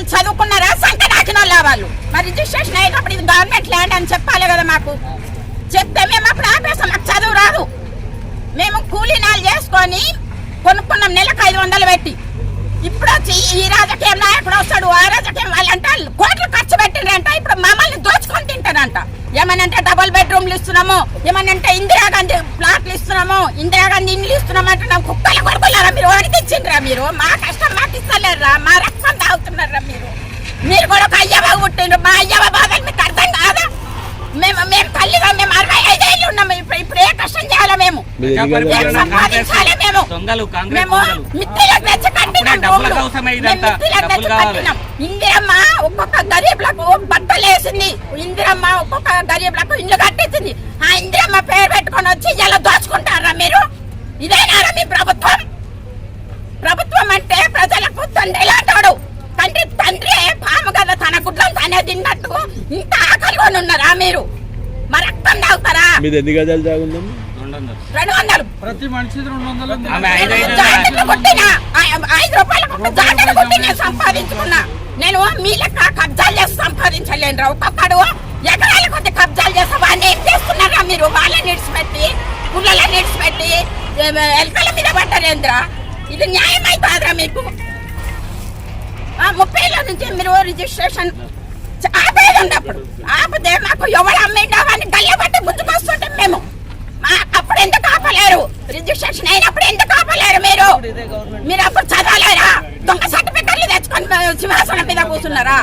వాళ్ళు చదువుకున్నారా? సంఖ్య నాకిన వాళ్ళు. మరి రిజిస్ట్రేషన్ అయినప్పుడు ఇది గవర్నమెంట్ ల్యాండ్ అని చెప్పాలి కదా మాకు. చెప్తే మేము అప్పుడు ఆపేస్తాం. మాకు చదువు రాదు. మేము కూలీనాలు చేసుకొని కొనుక్కున్నాం నెలకు ఐదు వందలు పెట్టి. ఇప్పుడు వచ్చి ఈ రాజకీయం నాయకుడు వస్తాడు. ఆ రాజకీయం వాళ్ళంట కోట్లు ఖర్చు పెట్టిండ్రంట. ఇప్పుడు మమ్మల్ని దోచుకొని తింటారంట. ఏమనంటే డబుల్ బెడ్రూమ్లు ఇస్తున్నాము. ఏమనంటే ఇందిరాగాంధీ ప్లాట్లు ఇస్తున్నాము. ఇందిరాగాంధీ ఇండ్లు ఇస్తున్నాము అంటున్నాం. కుక్కల కొడుకులారా మీరు? వాడికి ఇచ్చిండ్రా మీరు? మా కష్టం మాకు ఇస్తారు మా రక్తం తాగుతున్నారా మీరు మీరు కూడా ఒక అయ్యవ పుట్టిండ్రు మా అయ్యవ బాధలు మీకు అర్థం కాదా మేము మేము తల్లిగా మేము అరవై ఐదేళ్ళు ఉన్నాము ఇప్పుడు ఇప్పుడు ఏ కష్టం చేయాలి మేము మీరు ఎన్ని గంటలు ఏం సంపాదించాలి మేము దొంగలు కాంగ్రెస్ డబ్బుల. కోసమే మేము ఇదంతా. డబ్బులు కావాలి. కట్టినాం. ఇందిరమ్మ ఒక్కొక్క గరీబ్లకు బట్టలు వేసింది ఇందిరమ్మ ఒక్కొక్క గరీబ్లకు ఇల్లు కట్టించింది. ఆ ఇందిరమ్మ పేరు పెట్టుకొని వచ్చి ఇలా దోచుకుంటారా మీరు? ఇదేనారా మీ ప్రభుత్వం. ప్రభుత్వం అంటే ప్రజలకు తండ్రి లాంటాడు. తండ్రి తండ్రి పాము కదా తన గుడ్లను తనే తిన్నట్టు ఇంత ఆకలిగా ఉన్నారా మీరు? మరి రక్తం తాగుతారా? మీది ఎన్ని గజాలు జాగుందమ్మా రెండు వందలు. ప్రతి మనిషి రెండు వందలు ఐదు నేను సంపాదించుకున్నా. నేను మీ లెక్క కబ్జాలు చేసి సంపాదించలేను ఒక్కొక్కడు ఎకరాల కొద్ది కబ్జాలు చేస్తే వాళ్ళని ఏం చేస్తున్నారా మీరు? వాళ్ళని నిడిచిపెట్టి పుల్లలని నిడిచిపెట్టి ఏ- ఎలకల మీద పడ్డారేంద్ర ఇది న్యాయం అవుతుందిరా మీకు. ఆ, ముప్పై ఏళ్ళ నుంచి మీరు రిజిస్ట్రేషన్ ఆపేది ఉన్నప్పుడు. ఆపితే మాకు ఎవరు అమ్మిండో అని గల్లె పట్టి గుర్తుకొస్తుంటే మేము మా అప్పుడు ఎందుకు ఆపలేరు రిజిస్ట్రేషన్ అయినప్పుడు ఎందుకు ఆపలేరు మీరు మీరు అప్పుడు చదవలేరా దొంగ సర్టిఫికెట్లు తెచ్చుకొని సింహాసనం మీద కూర్చున్నారా?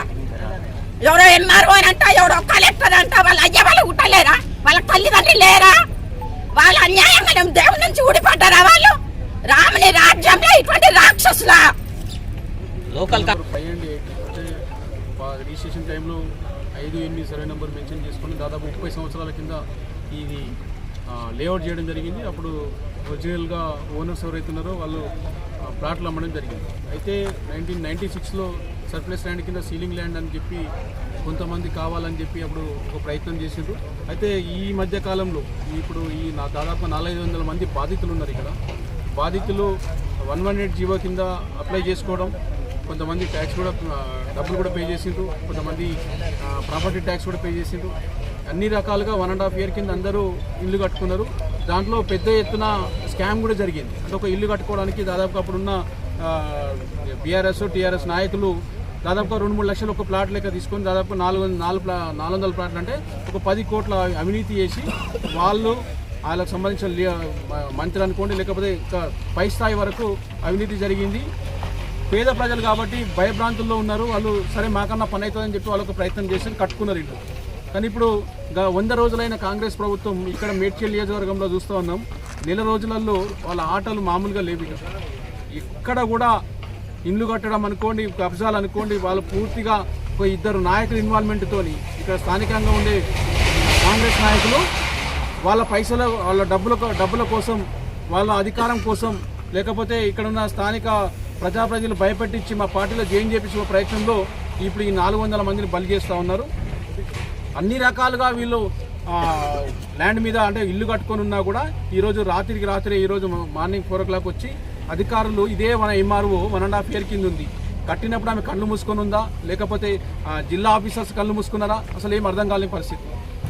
ఎవరో ఎంఆర్ఓ అని అంట ఎవరో కలెక్టర్ అంట వాళ్ళ అయ్య వాళ్ళు ఉట్టలేరా వాళ్ళ తల్లిదండ్రులు లేరా? వాళ్ళ అన్యాయంగా దేవుడి నుంచి ఊడిపడ్డారా వాళ్ళు? రాముని రాజ్యంలో ఇటువంటి రాక్షసులా? లోకల్ రిజిస్ట్రేషన్ టైంలో ఐదు ఎనిమిది సర్వే నెంబర్ మెన్షన్ చేసుకొని దాదాపు ముప్పై సంవత్సరాల కింద ఇది లేఅవుట్ చేయడం జరిగింది. అప్పుడు ఒరిజినల్గా ఓనర్స్ ఎవరైతే ఉన్నారో వాళ్ళు ప్లాట్లు అమ్మడం జరిగింది. అయితే నైన్టీన్ నైంటీ సిక్స్లో సర్ప్లస్ ల్యాండ్ కింద సీలింగ్ ల్యాండ్ అని చెప్పి కొంతమంది కావాలని చెప్పి అప్పుడు ఒక ప్రయత్నం చేసిండ్రు. అయితే ఈ మధ్య కాలంలో ఇప్పుడు ఈ నా దాదాపు నాలుగైదు వందల మంది బాధితులు ఉన్నారు ఇక్కడ. బాధితులు వన్ వన్ ఎయిట్ జీవో కింద అప్లై చేసుకోవడం కొంతమంది ట్యాక్స్ కూడా డబ్బులు కూడా పే చేసిండ్రు. కొంతమంది ప్రాపర్టీ ట్యాక్స్ కూడా పే చేసిండ్రు. అన్ని రకాలుగా వన్ అండ్ హాఫ్ ఇయర్ కింద అందరూ ఇల్లు కట్టుకున్నారు. దాంట్లో పెద్ద ఎత్తున స్కామ్ కూడా జరిగింది. అంటే ఒక ఇల్లు కట్టుకోవడానికి దాదాపుగా అప్పుడున్న బీఆర్ఎస్ టీఆర్ఎస్ నాయకులు దాదాపుగా రెండు మూడు లక్షలు ఒక ప్లాట్ లెక్క తీసుకొని దాదాపు నాలుగు నాలుగు ప్లా నాలుగు వందల ప్లాట్లు అంటే ఒక పది కోట్ల అవినీతి చేసి వాళ్ళు వాళ్ళకి సంబంధించిన మంత్రులు మంత్రి అనుకోండి లేకపోతే పై స్థాయి వరకు అవినీతి జరిగింది. పేద ప్రజలు కాబట్టి భయభ్రాంతుల్లో ఉన్నారు. వాళ్ళు సరే మాకన్నా పని అవుతుందని చెప్పి వాళ్ళకు ప్రయత్నం చేసి కట్టుకున్నారు ఇల్లు. కానీ ఇప్పుడు గ- వంద రోజులైన కాంగ్రెస్ ప్రభుత్వం ఇక్కడ మేడ్చల్ నియోజకవర్గంలో చూస్తూ ఉన్నాం. నెల రోజులలో వాళ్ళ ఆటలు మామూలుగా లేవు ఇక్కడ కూడా ఇండ్లు కట్టడం అనుకోండి కబ్జాలు అనుకోండి వాళ్ళు పూర్తిగా ఒక ఇద్దరు నాయకుల ఇన్వాల్వ్మెంట్తోని ఇక్కడ స్థానికంగా ఉండే కాంగ్రెస్ నాయకులు వాళ్ళ పైసల వాళ్ళ డబ్బుల డబ్బుల కోసం వాళ్ళ అధికారం కోసం లేకపోతే ఇక్కడ ఉన్న స్థానిక ప్రజా ప్రజలు భయపెట్టించి మా పార్టీలో జాయిన్ చేపించే ప్రయత్నంలో ఇప్పుడు ఈ నాలుగు వందల మందిని బలి చేస్తూ ఉన్నారు. అన్ని రకాలుగా వీళ్ళు ల్యాండ్ మీద అంటే ఇల్లు కట్టుకొని ఉన్నా కూడా ఈరోజు రాత్రికి రాత్రి ఈరోజు మార్నింగ్ ఫోర్ ఓ క్లాక్ వచ్చి అధికారులు ఇదే మన MRO one and half year కింద ఉంది. కట్టినప్పుడు ఆమె కళ్ళు మూసుకొని ఉందా? లేకపోతే జిల్లా ఆఫీసర్స్ కళ్ళు మూసుకున్నారా? అసలు ఏం అర్థం కాలేని పరిస్థితి.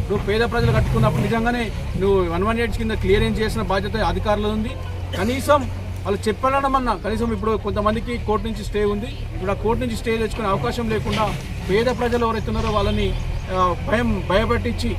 నువ్వు పేద ప్రజలు కట్టుకున్నప్పుడు నిజంగానే నువ్వు వన్ వన్ ఎయిట్ కింద క్లియరెన్స్ చేసిన బాధ్యత అధికారులు ఉంది. కనీసం వాళ్ళు చెప్పడం అన్నా కనీసం ఇప్పుడు కొంతమందికి కోర్టు నుంచి స్టే ఉంది. ఇప్పుడు ఆ కోర్టు నుంచి స్టే తెచ్చుకునే అవకాశం లేకుండా పేద ప్రజలు ఎవరైతున్నారో వాళ్ళని భయం భయపెట్టించి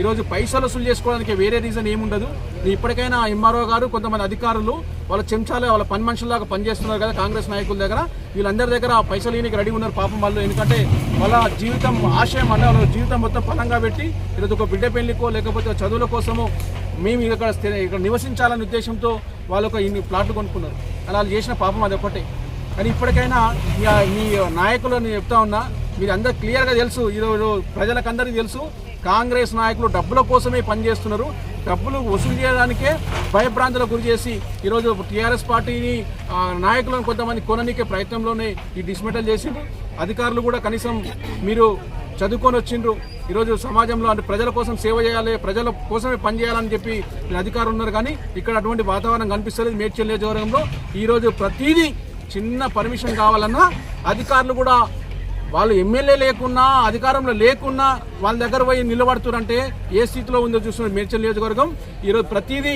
ఈరోజు పైసలు వసూలు చేసుకోవడానికి వేరే రీజన్ ఏముండదు. ఇప్పటికైనా ఎంఆర్ఓ గారు కొంతమంది అధికారులు వాళ్ళ చెంచాలే వాళ్ళ పని మనుషుల్లాగా పనిచేస్తున్నారు కదా కాంగ్రెస్ నాయకుల దగ్గర. వీళ్ళందరి దగ్గర ఆ పైసలు ఈయనకి రెడీ ఉన్నారు పాపం వాళ్ళు. ఎందుకంటే వాళ్ళ జీవితం ఆశయం అంటే వాళ్ళ జీవితం మొత్తం పనంగా పెట్టి ఈరోజు ఒక బిడ్డ పెళ్ళికో లేకపోతే చదువుల కోసమో మేము ఇక్కడ ఇక్కడ నివసించాలనే ఉద్దేశంతో వాళ్ళు ఒక ఇన్ని ప్లాట్లు కొనుక్కున్నారు. అలా వాళ్ళు చేసిన పాపం అది ఒకటే కానీ ఇప్పటికైనా మీ నాయకులను చెప్తా ఉన్నా మీరు అందరు క్లియర్గా తెలుసు ఈరోజు ప్రజలకందరికీ తెలుసు కాంగ్రెస్ నాయకులు డబ్బుల కోసమే పనిచేస్తున్నారు. డబ్బులు వసూలు చేయడానికే భయభ్రాంతులకు గురి చేసి ఈరోజు టీఆర్ఎస్ పార్టీని నాయకులను కొంతమంది కొననీకే ప్రయత్నంలోనే ఈ డిస్మెటల్ చేసిండ్రు. అధికారులు కూడా కనీసం మీరు చదువుకొని వచ్చిండ్రు. ఈరోజు సమాజంలో అంటే ప్రజల కోసం సేవ చేయాలి ప్రజల కోసమే పనిచేయాలని చెప్పి మీరు అధికారులు ఉన్నారు. కానీ ఇక్కడ అటువంటి వాతావరణం కనిపిస్తలేదు మేడ్చల్ నియోజకవర్గంలో. ఈరోజు ప్రతిదీ చిన్న పర్మిషన్ కావాలన్నా అధికారులు కూడా వాళ్ళు ఎమ్మెల్యే లేకున్నా అధికారంలో లేకున్నా వాళ్ళ దగ్గర పోయి నిలబడుతున్నారంటే ఏ స్థితిలో ఉందో చూస్తున్న మేడ్చల్ నియోజకవర్గం. ఈరోజు ప్రతిదీ